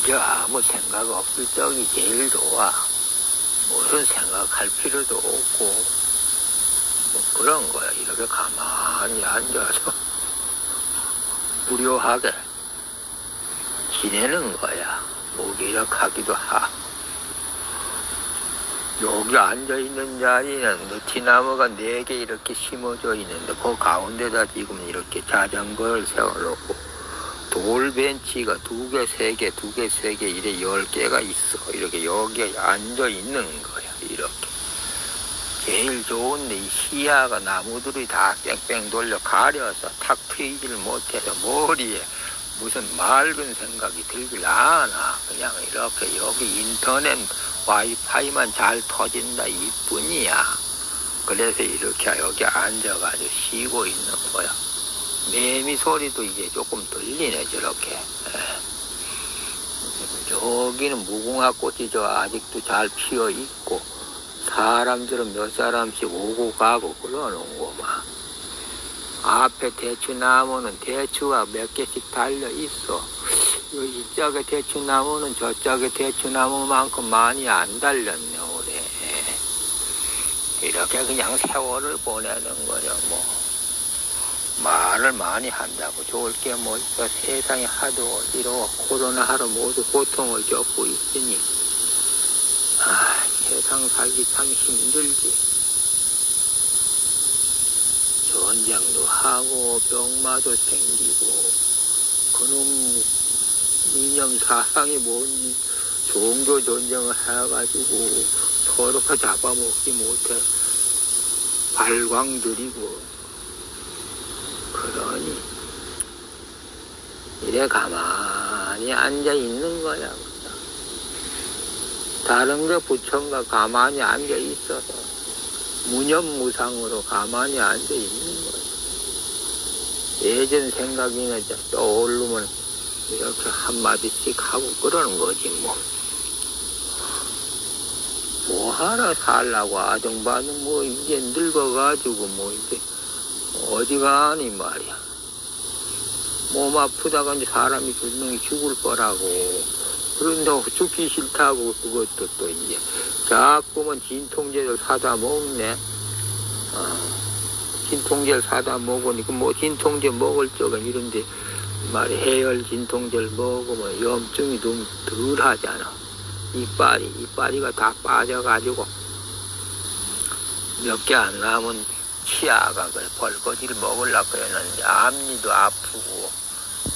그저 아무 생각 없을 적이 제일 좋아. 무슨 생각할 필요도 없고, 뭐 그런 거야. 이렇게 가만히 앉아서 무료하게 지내는 거야. 무기력하기도 하고. 여기 앉아있는 자리는 느티나무가 네 개 이렇게 심어져 있는데 그 가운데다 지금 이렇게 자전거를 세워놓고 돌벤치가 두 개, 세 개, 두 개, 세 개, 이래 열 개가 있어. 이렇게 여기에 앉아 있는 거야. 이렇게. 제일 좋은데 이 시야가 나무들이 다 뺑뺑 돌려 가려서 탁 트이지를 못해서 머리에 무슨 맑은 생각이 들질 않아. 그냥 이렇게 여기 인터넷 와이파이만 잘 터진다 이뿐이야. 그래서 이렇게 여기 앉아가지고 쉬고 있는 거야. 매미 소리도 이제 조금 들리네 저렇게. 예. 저기는 무궁화 꽃이 저 아직도 잘 피어 있고 사람들은 몇 사람씩 오고 가고 그러는구만. 앞에 대추나무는 대추가 몇 개씩 달려 있어. 요 이쪽에 대추나무는 저쪽에 대추나무만큼 많이 안 달렸네 올해. 이렇게 그냥 세월을 보내는 거야 뭐. 말을 많이 한다고. 좋을 게 뭐 있어. 세상이 하도 어지러워 코로나 하루 모두 고통을 겪고 있으니. 아 세상 살기 참 힘들지. 전쟁도 하고 병마도 생기고. 그놈 이념 사상이 뭔지 종교 전쟁을 해가지고 서로가 잡아먹지 못해. 발광 들이고 그러니 이래 가만히 앉아 있는 거야. 다른 게 부처가 가만히 앉아 있어서 무념무상으로 가만히 앉아 있는 거야. 예전 생각이나 떠오르면 이렇게 한마디씩 하고 그러는 거지 뭐. 뭐 하나 살라고 아정반은 뭐 이제 늙어가지고 뭐 이제 어디 가니 말이야. 몸 아프다가 이제 사람이 분명히 죽을 거라고. 그런다고 죽기 싫다고 그것도 또 이제 자꾸만 진통제를 사다 먹네. 어, 진통제를 사다 먹으니까 뭐 진통제 먹을 적은 이런데 말이 해열 진통제를 먹으면 염증이 좀 덜 하잖아. 이빨이, 이빨이가 다 빠져가지고 몇 개 안 남은 그래 벌거지를 먹으려고 그랬는데 앞니도 아프고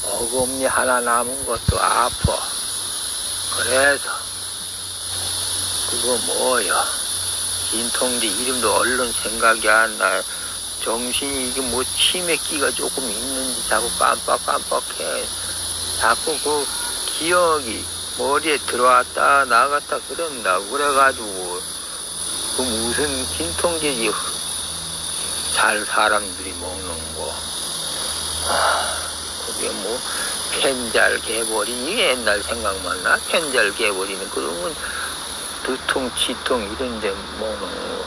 어금니 하나 남은 것도 아파 그래서 그거 뭐야 진통제 이름도 얼른 생각이 안 나. 정신이 이게 뭐 치매기가 조금 있는지 자꾸 깜빡깜빡해. 자꾸 그 기억이 머리에 들어왔다 나갔다 그런다고 그래가지고 그 무슨 진통제지 잘 사람들이 먹는 거. 아, 그게 뭐 펜잘 개버린 옛날 생각만 나. 펜잘 개버리는 그런 건 두통 치통 이런 데 먹는 거.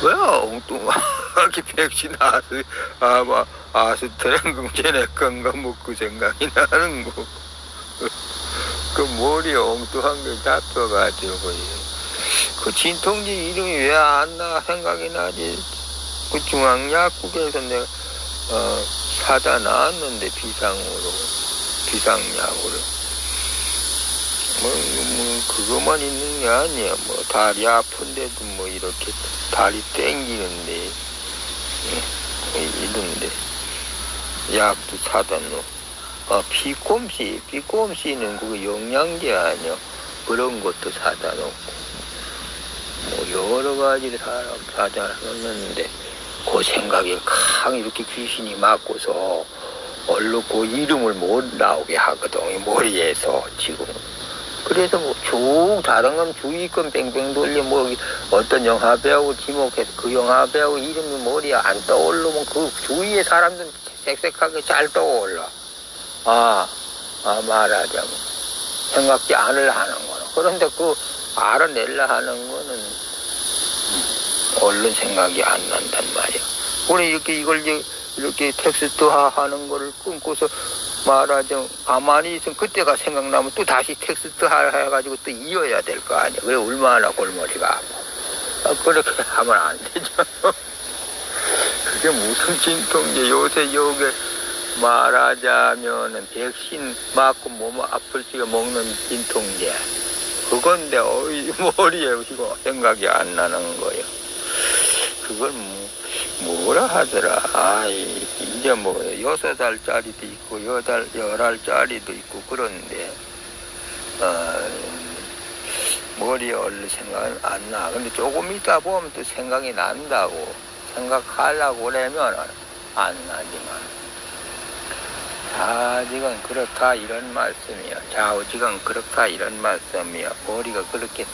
왜 엉뚱하게 백신 아스 아마 아스트랑 걔네 건가 뭐 그 생각이 나는 거. 그 머리에 엉뚱한 게 잡혀가지고 그 진통제 이름이 왜 안 나 생각이 나지. 그 중앙약국에서 내가 어, 사다 놨는데 비상으로 비상약으로 뭐, 뭐 그거만 있는 게 아니야. 뭐 다리 아픈데도 뭐 이렇게 다리 땡기는데. 예, 이런데. 약도 사다 놓. 아 피꼼씨 피꼼씨는 그거 영양제 아니야. 그런 것도 사다 놓고. 뭐 여러 가지를 사다 놓는데 그 생각에 강 이렇게 귀신이 맞고서 얼른 그 이름을 못 나오게 하거든 머리에서 지금. 그래서 뭐 쭉 다른 건 주위권 뺑뺑 돌려 뭐 어떤 영화 배우 지목해서 그 영화 배우 이름이 머리에 안 떠오르면 그 주위의 사람들은 색색하게 잘 떠올라. 아, 아 말하자면 생각지 않으려 하는 거는. 그런데 그 알아내려 하는 거는 얼른 생각이 안 난단 말이야. 우리 이렇게 이걸 이렇게 텍스트 하는 거를 끊고서 말하자면 가만히 있으면 그때가 생각나면 또 다시 텍스트 하- 해가지고 또 이어야 될 거 아니야. 그래 얼마나 골머리가 아파. 아, 그렇게 하면 안 되죠. 그게 무슨 진통제 요새 요게 말하자면은 백신 맞고 몸 아플 적에 먹는 진통제 그건데 어이 머리에 이거 생각이 안 나는 거예요. 그걸 뭐, 뭐라 하더라. 아이 이제 뭐 여섯 살짜리도 있고 여덟 열알 짜리도 있고 그런데 어, 머리에 얼른 생각은 안 나. 근데 조금 있다 보면 또 생각이 난다고 생각하려고 그러면 안 나지만. 좌지간 그렇다 이런 말씀이야. 좌우지간 그렇다 이런 말씀이야. 머리가 그렇게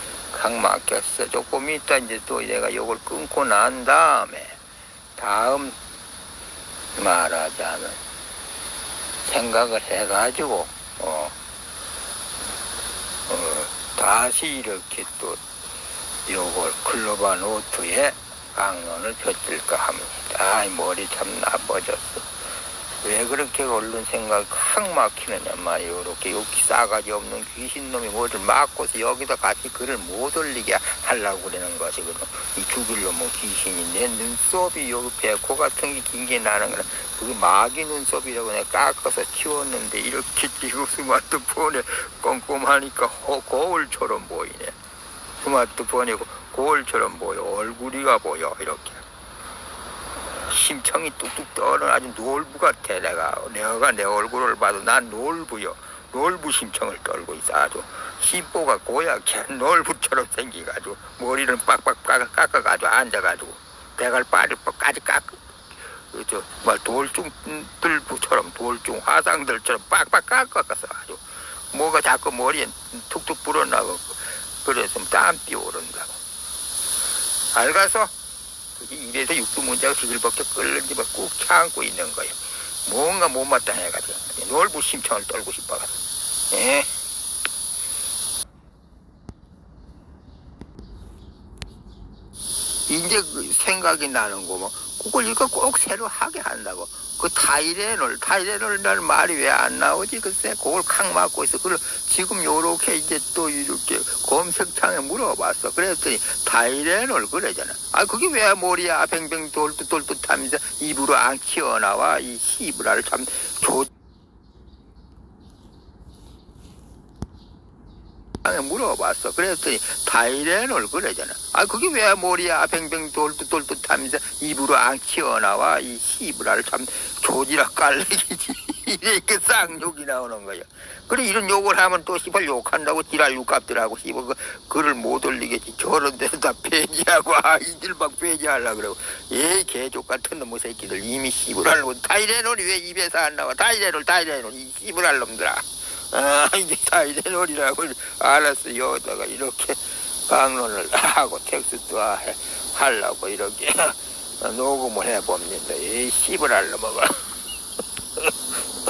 각 막혔어. 조금 있다 이제 또 내가 이걸 끊고 난 다음에 다음 말하자면 생각을 해가지고 어, 어, 다시 이렇게 또 요걸 클로바 노트에 강론을 펼칠까 합니다. 아이 머리 참 나빠졌어. 왜 그렇게 얼른 생각 확 막히느냐 말이요. 이렇게 여기 싸가지 없는 귀신놈이 뭐를 막고서 여기다 같이 글을 못 올리게 하려고 그러는 것이 그럼 이 죽일 놈의 귀신이 내 눈썹이 여기 배코 같은 게 긴 게 나는 거라 그게 마귀 눈썹이라고 내가 깎아서 치웠는데 이렇게 지금 스마트폰에 꼼꼼하니까 호- 거울처럼 보이네. 스마트폰이고 거울처럼 보여. 얼굴이가 보여 이렇게. 심청이 뚝뚝 떠는 아주 놀부 같아 내가. 내가 내 얼굴을 봐도 난 놀부요 놀부 심청을 떨고 있어. 아주 심보가 고약해. 놀부처럼 생기가지고 머리를 빡빡 깎아가지고 앉아가지고 배갈 빠르까지 깎아 그저 뭐 돌중들부처럼 돌중 화상들처럼 빡빡 깎아가서 아주 뭐가 자꾸 머리에 툭툭 불어나고 그래서 땀띠 오른다고. 알겠어? 1에서 6도 문제가 비글벅게 끓는 집어꾹 참고 있는 거예요. 뭔가 못마땅해가지고 놀부심청을 떨고 싶어가지고. 예. 이제 그 생각이 나는 거 뭐. 이거 꼭 새로 하게 한다고. 그 타이레놀 타이레놀 날 말이 왜 안 나오지? 글쎄 그걸 칵 막고 있어. 그걸 지금 요렇게 이제 또 이렇게 검색창에 물어봤어. 그랬더니 타이레놀 그러잖아. 아 그게 왜 머리야 뱅뱅 돌듯 돌듯 하면서 입으로 안 튀어나와? 이 시브라를 참 조... 방에 물어봤어. 그랬더니 타이레놀 그러잖아. 아 그게 왜 머리야 뱅뱅 돌듯 돌듯 하면서 입으로 안 튀어나와 이 시브라를 참 조지라 깔래기지 이렇게 쌍욕이 나오는 거야. 그래 이런 욕을 하면 또 씨발 욕한다고 지랄 욕값들하고 씨발 그 글을 못 올리겠지. 저런 데다 폐지하고 아 이들 막 폐지하려 그러고 예 개족 같은 놈의 새끼들 이미 씨부랄 놈 타이레놀이 왜 입에서 안 나와 타이레놀 타이레놀 이 씨부랄 놈들아. 아, 이제 타이레놀이라고 알았어. 여기다가 이렇게 강론을 하고 텍스트 해- 하려고 이렇게 녹음을 해봅니다. 이 씨부랄 놈아가.